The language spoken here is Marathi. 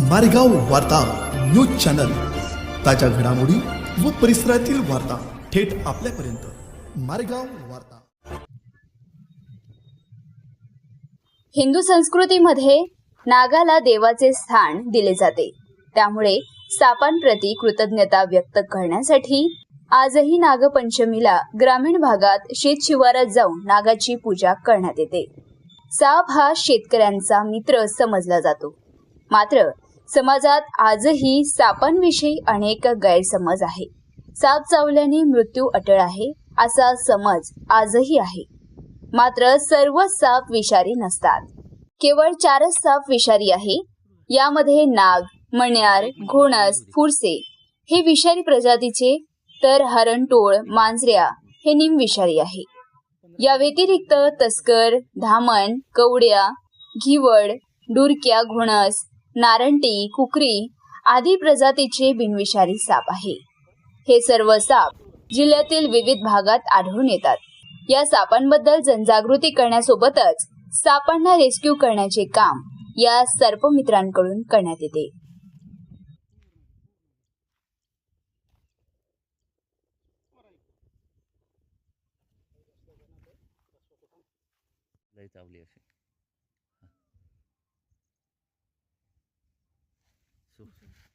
मारेगाव वार्ता न्यूज चॅनल. ताज्या घडामोडी व परिसरातील वार्ता थेट आपल्यापर्यंत. मारेगाव वार्ता. हिंदू संस्कृतीमध्ये नागाला देवाचे स्थान दिले जाते. त्यामुळे सापांप्रती कृतज्ञता व्यक्त करण्यासाठी आजही नागपंचमीला ग्रामीण भागात शेत शिवारात जाऊन नागाची पूजा करण्यात येते. साप हा शेतकऱ्यांचा मित्र समजला जातो. मात्र समाजात आजही सापांविषयी अनेक गैरसमज आहे. साप चावल्याने मृत्यू अटळ आहे असा समज आजही आहे. मात्र सर्व साप विषारी नसतात. केवळ चारच साप विषारी आहे. यामध्ये नाग मण्यार घोणस फुरसे हे विषारी प्रजातीचे तर हरणटोळ मांजऱ्या हे निमविषारी आहे. या व्यतिरिक्त तस्कर धामण कवड्या घिवड डुरक्या घोणस नारंटी कुकरी आदी प्रजातीचे बिनविषारी साप आहे. हे सर्व साप जिल्ह्यातील विविध भागात आढळून येतात. या सापांबद्दल जनजागृती करण्यासोबतच सापांना रेस्क्यू करण्याचे काम या सर्पमित्रांकडून करण्यात येते. लय चावली अशी. हा. सु-